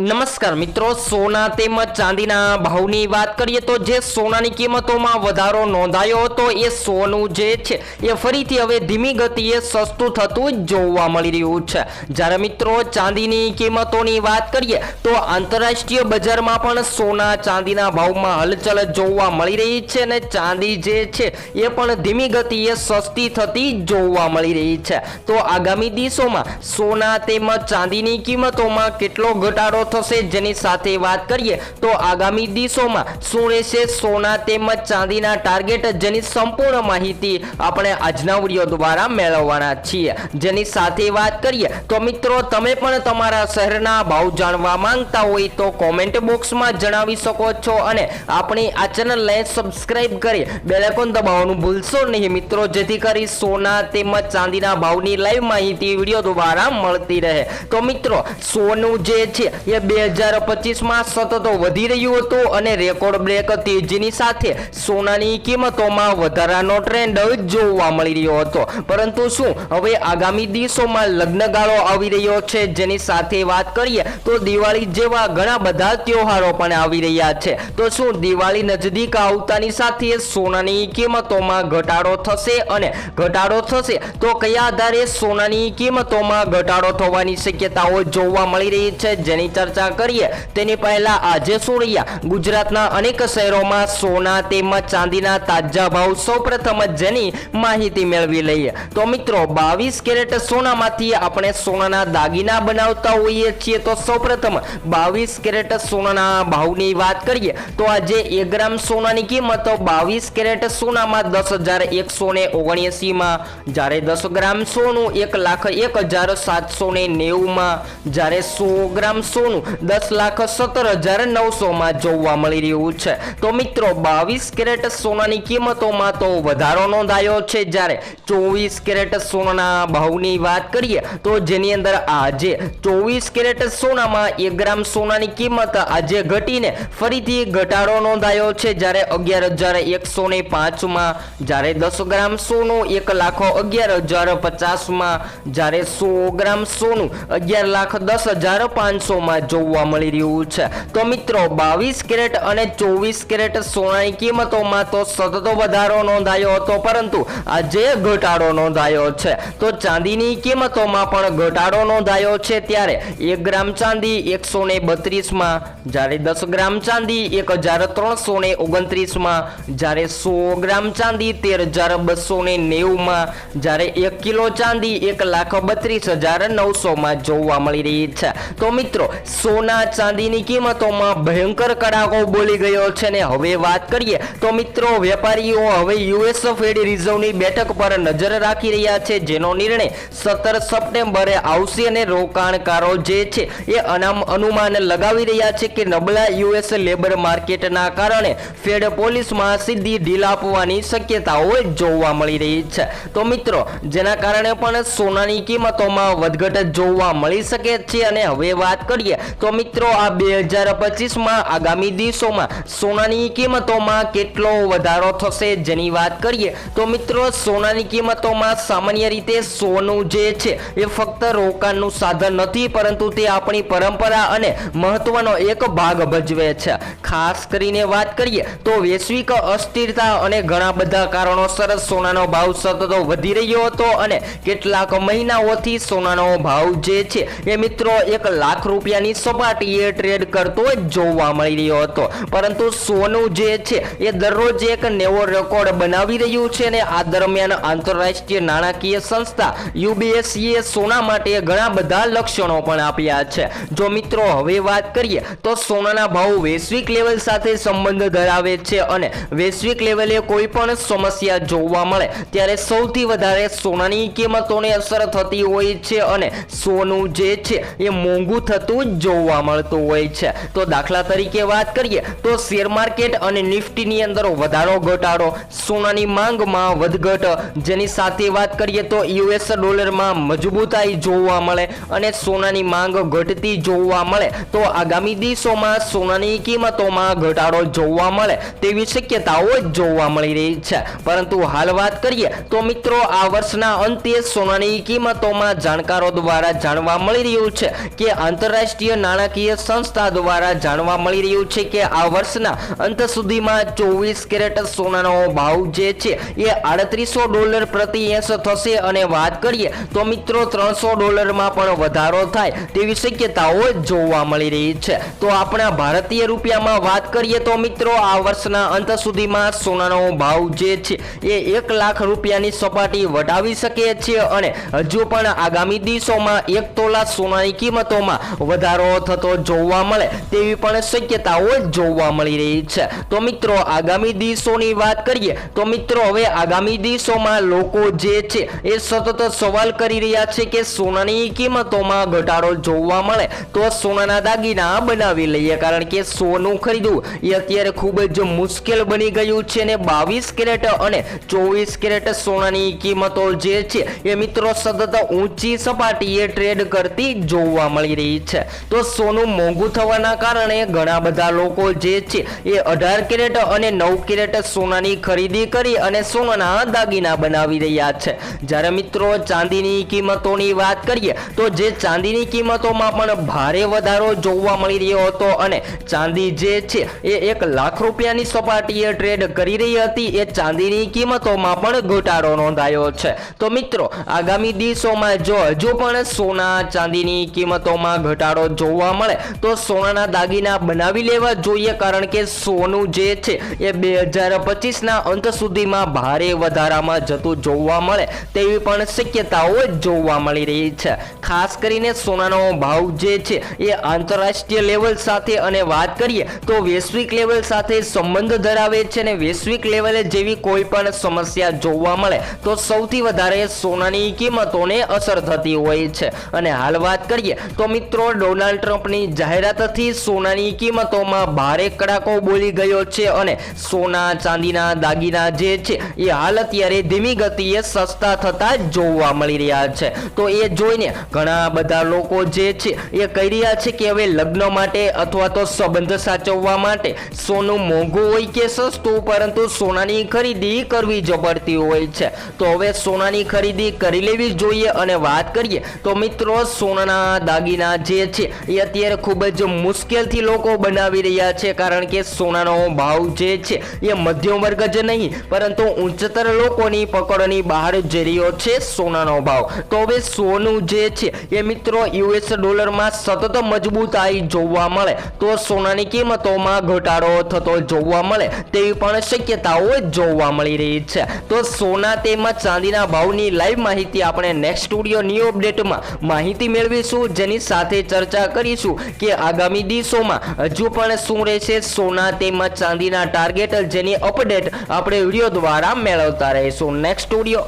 નમસ્કાર મિત્રો, સોના તેમજ ચાંદીના ભાવની વાત કરીએ તો જે સોનાની કિંમતોમાં વધારો નોંધાયો હતો એ સોનું જે છે, એ ફરીથી હવે ધીમી ગતિએ સસ્તું થતું જોવા મળી રહ્યું છે. જ્યારે મિત્રો, ચાંદીની કિંમતોની વાત કરીએ તો આંતરરાષ્ટ્રીય બજારમાં પણ સોના ચાંદીના ભાવમાં હલચલ જોવા મળી રહી છે અને ચાંદી જે છે, એ પણ ધીમી ગતિએ સસ્તી થતી જોવા મળી રહી છે. તો આગામી દિવસોમાં સોના તેમજ ચાંદીની કિંમતોમાં કેટલો ઘટાડો થશે જેની સાથે વાત કરીએ તો આગામી દિવસોમાં શું રહેશે સોના તેમજ ચાંદીના ટાર્ગેટ જેની સંપૂર્ણ માહિતી આપણે આજના વીડિયો દ્વારા મેળવવાના છીએ. જેની સાથે વાત કરીએ તો મિત્રો તમે પણ તમારા શહેરના ભાવ જાણવા માંગતા હોય તો કોમેન્ટ બોક્સમાં જણાવી શકો છો અને આપણી આ ચેનલને સબસ્ક્રાઇબ કરી બેલેકોન દબાવવાનું ભૂલશો નહીં મિત્રો, જેથી કરી સોના તેમજ ચાંદીના ભાવની લાઈવ માહિતી વીડિયો દ્વારા મળતી રહે. તો મિત્રો, સોનું જે છે એ બે હજાર પચીસમાં સતત વધી રહ્યું હતું અને રેકોર્ડ બ્રેક તેજીની સાથે સોનાની કિંમતોમાં વધારાનો ટ્રેન્ડ જોવા મળી રહ્યો હતો. પરંતુ શું હવે આગામી દિવસોમાં લગ્નગાળો આવી રહ્યો છે જેની સાથે વાત કરીએ તો દિવાળી જેવા ઘણા બધા તહેવારો પણ આવી રહ્યા છે. તો શું દિવાળી નજદીક આવતાની સાથે સોનાની કિંમતોમાં ઘટાડો થશે અને ઘટાડો થશે તો કયા આધારે સોનાની કિંમતોમાં ઘટાડો થવાની શક્યતાઓ જોવા મળી રહી છે? જેની ચર્ચા કરીએ. તેની પહેલા આજે શું રહ્યા ગુજરાતના અનેક શહેરોમાં સોના તેમજ ચાંદીના તાજા ભાવ સૌપ્રથમ જેની માહિતી મેળવી લઈએ. તો મિત્રો, બાવીસ કેરેટ સોનામાંથી આપણે સોનાના દાગીના બનાવતા હોઈએ છીએ. તો સૌપ્રથમ બાવીસ કેરેટ સોનાના ભાવની વાત કરીએ. તો આજે એક ગ્રામ સોનાની કિંમત બાવીસ કેરેટ સોનામાં દસ હજાર એકસો ને ઓગણએંસીમાં જ્યારે દસ ગ્રામ સોનું એક લાખ એક હજાર સાતસો ને નેવુંમાં, જ્યારે સો ગ્રામ સોનું દસ લાખ સત્તર હજાર નવસોમાં જોવા મળી રહ્યું છે. તો મિત્રો, બાવીસ કેરેટ સોનાની કિંમતોમાં તો વધારો નોંધાયો છે જ્યારે ચોવીસ કેરેટ સોનાના ભાવની વાત કરીએ તો જેની અંદર આજે ચોવીસ કેરેટ સોનામાં એક ગ્રામ સોનાની કિંમત આજે ઘટીને ફરીથી ઘટાડો નોંધાયો છે. જ્યારે અગિયાર હજાર એકસો ને પાંચમાં, જ્યારે દસ ગ્રામ સોનું એક લાખો અગિયાર હજાર પચાસમાં, જ્યારે સો ગ્રામ સોનું અગિયાર લાખ દસ હજાર પાંચસોમાં જોવા મળી રહ્યું છે. તો મિત્રો, બાવીસ કેરેટ અને ચોવીસ કેરેટ સોનાની કિંમતોમાં તો સતત વધારો નોંધાયો હતો, પરંતુ આજે ઘટાડો નોંધાયો છે. તો ચાંદીની કિંમતોમાં પણ ઘટાડો નોંધાયો છે ત્યારે એક ગ્રામ ચાંદી એકસો ને બત્રીસમાં, જ્યારે દસ ગ્રામ ચાંદી એક હજાર ત્રણસો ને ઓગણત્રીસમાં, જ્યારે સો ગ્રામ ચાંદી તેર હજાર બસો ને નેવુંમાં, જ્યારે એક કિલો ચાંદી એક લાખ બત્રીસ હજાર નવસોમાં જોવા મળી રહી છે. તો મિત્રો સોના ચાંદીની કિંમતોમાં ભયંકર કડાકો બોલી ગયો છે ને હવે વાત કરીએ તો મિત્રો વેપારીઓ હવે યુએસ ફેડ રિઝર્વની બેઠક પર નજર રાખી રહ્યા છે, જેનો નિર્ણય સત્તર સપ્ટેમ્બરે આવશે અને રોકાણકારો જે છે એ અનામ અનુમાન લગાવી રહ્યા છે કે નબળા યુએસ લેબર માર્કેટના કારણે ફેડ પોલીસમાં સીધી ઢીલ આપવાની શક્યતાઓ જોવા મળી રહી છે. તો મિત્રો, જેના કારણે પણ સોનાની કિંમતોમાં વધઘટ જોવા મળી શકે છે અને હવે વાત કરીએ તો મિત્રો, આ બે હજાર પચીસમાં આગામી દિવસોમાં સોનાની કિંમતોમાં કેટલો વધારો થશે જેની વાત કરીએ, તો મિત્રો, સોનાની કિંમતોમાં સામાન્ય રીતે સોનું જે છે, એ ફક્ત રોકાણનું સાધન નથી, પરંતુ તે આપણી પરંપરા અને મહત્વનો એક ભાગ ભજવે છે. ખાસ કરીને વાત કરીએ, તો વૈશ્વિક અસ્થિરતા અને ઘણા બધા કારણોસર સોનાનો ભાવ સતત વધી રહ્યો હતો અને કેટલાક મહિનાઓથી સોનાનો ભાવ જે છે, એ મિત્રો, એક લાખ રૂપિયાની સપાટીએ ટ્રેડ કરતો જોવા મળી રહ્યો હતો. પરંતુ સોનું જે છે, એ દરરોજ એક નવો રેકોર્ડ બનાવી રહ્યું છે અને આ દરમિયાન આંતરરાષ્ટ્રીય નાણાકીય સંસ્થા યુબીએસસીએ સોના માટે ઘણા બધા લક્ષણો પણ આપ્યા છે. જો મિત્રો હવે વાત કરીએ, તો સોનાના ભાવ વૈશ્વિક લેવલ સાથે સંબંધ ધરાવે છે અને વૈશ્વિક લેવલે કોઈ પણ સમસ્યા જોવા મળે, ત્યારે સૌથી વધારે સોનાની કિંમતોને અસર થતી હોય છે અને સોનું જે છે, એ મોંઘું થતું જોવા મળતું હોય છે. તો દાખલા તરીકે વાત કરીએ, તો શેર માર્કેટ અને નિફ્ટીની અંદર વધારો ઘટાડો. સોનાની માંગમાં વધઘટ. જેની સાથે વાત કરીએ તો યુએસ ડોલરમાં મજબૂતાઈ જોવા મળે અને સોનાની માંગ ઘટતી જોવા મળે. તો આગામી દિવસોમાં સોનાની કિંમતોમાં ઘટાડો જોવા મળે તેવી શક્યતાઓ જોવા મળી રહી છે. પરંતુ હાલ વાત કરીએ, તો મિત્રો આ વર્ષના અંતે સોનાની કિંમતોમાં જાણકારો દ્વારા જાણવા મળી રહ્યું છે કે આંતરરાષ્ટ્રીય રાષ્ટ્રીય નાણાકીય સંસ્થા દ્વારા જાણવા મળી રહ્યું છે કે આ વર્ષના અંત સુધીમાં ચોવીસ કેરેટ સોનાનો ભાવ જે છે એ આડત્રીસો ડોલર પ્રતિ એંસ થશે. અને વાત કરીએ તો મિત્રો ત્રણસો ડોલરમાં પણ વધારો થાય તેવી શક્યતાઓ જોવા મળી રહી છે. તો આપણા ભારતીય રૂપિયામાં વાત કરીએ તો મિત્રો આ વર્ષના અંત સુધીમાં સોનાનો ભાવ જે છે એ એક લાખ રૂપિયાની સપાટી વટાવી શકે છે. અને હજુ પણ આગામી દિવસોમાં એક તોલા સોનાની કિંમતોમાં વધારો થતો જોવા મળે તેવી પણ શક્યતાઓ જોવા મળી રહી છે. તો મિત્રો, આગામી દિવસોની વાત કરીએ, તો મિત્રો, હવે આગામી દિવસોમાં લોકો જે છે એ સતત સવાલ કરી રહ્યા છે કે સોનાની કિંમતોમાં ઘટાડો જોવા મળે તો સોનાના દાગીના બનાવી લઈએ. કારણ કે સોનું ખરીદવું એ અત્યારે ખૂબ જ મુશ્કેલ બની ગયું છે ને બાવીસ કેરેટ અને ચોવીસ કેરેટ સોનાની કિંમતો જે છે એ મિત્રો સતત ઊંચી સપાટીએ ટ્રેડ કરતી જોવા મળી રહી છે. તો સોનું મોંઘું થવાના કારણે ઘણા બધા લોકો જે છે એ અઢાર કેરેટ અને નવ કેરેટ સોનાની ખરીદી કરી અને સોનાના દાગીના બનાવી રહ્યા છે. જ્યારે મિત્રો ચાંદીની કિંમતોની વાત કરીએ, તો જે ચાંદીની કિંમતોમાં પણ ભારે વધારો જોવા મળી રહ્યો હતો અને ચાંદી જે છે એ એક લાખ રૂપિયાની સપાટીએ ટ્રેડ કરી રહી હતી, એ ચાંદીની કિંમતોમાં પણ ઘટાડો નોંધાયો છે. તો મિત્રો, આગામી દિવસોમાં જો હજુ પણ સોના ચાંદીની કિંમતોમાં ઘટાડો જોવા મળે તો સોનાના દાગીના બનાવી લેવા જોઈએ કારણ કે સોનું જે છે એ બે હજાર પચીસના અંત સુધીમાં ભારે વધારામાં જતું જોવા મળે તેવી પણ શક્યતાઓ જોવા મળી રહી છે. ખાસ કરીને સોનાનો ભાવ જે છે એ આંતરરાષ્ટ્રીય લેવલ સાથે અને વાત કરીએ તો વૈશ્વિક લેવલ સાથે સંબંધ ધરાવે છે અને વૈશ્વિક લેવલે જેવી કોઈ પણ સમસ્યા જોવા મળે તો સૌથી વધારે સોનાની કિંમતોને અસર થતી હોય છે. અને હાલ વાત કરીએ તો મિત્રો ડોનાલ્ડ ટ્રમ્પની જાહેરાતથી સોનાની કિંમતોમાં ભારે કડાકો બોલી ગયો છે અને સોના ચાંદીના દાગીના જે છે, એ હાલ અત્યારે ધીમી ગતિએ સસ્તા થતા જોવા મળી રહ્યા છે. તો એ જોઈને ઘણા બધા લોકો જે છે, એ કહી રહ્યા છે કે હવે લગ્ન માટે અથવા તો સંબંધ સાચવવા માટે સોનું મોંઘું હોય કે સસ્તું, પરંતુ સોનાની ખરીદી કરવી જ પડતી હોય છે. તો હવે સોનાની ખરીદી કરી લેવી જોઈએ અને વાત કરીએ તો મિત્રો, સોનાના દાગીના જે છે એ અત્યારે ખૂબ જ મુશ્કેલથી લોકો બનાવી રહ્યા છે, કારણ કે સોનાનો ભાવ જે છે એ મધ્યમ વર્ગ જ નહીં, પરંતુ ઉચ્ચતર લોકોની પકડની બહાર જઈ રહ્યો છે સોનાનો ભાવ. તો હવે સોનું જે છે એ મિત્રો યુએસ ડોલરમાં સતત મજબૂતાઈ જોવા મળે. તો સોનાની કિંમતોમાં ઘટાડો થતો જોવા મળે તેવી પણ શક્યતાઓ જોવા મળી રહી છે. તો સોના તેમજ ચાંદીના ભાવની લાઈવ માહિતી આપણે નેક્સ્ટ સ્ટુડિયો ન્યૂ અપડેટમાં માહિતી મેળવીશું. જેની સાથે ચર્ચા કરીશું કે આગામી દિવસોમાં હજુ પણ શું રહેશે સોના તેમજ ચાંદીના ટાર્ગેટ જેની અપડેટ આપણે વીડિયો દ્વારા મેળવતા રહીશું. Next studio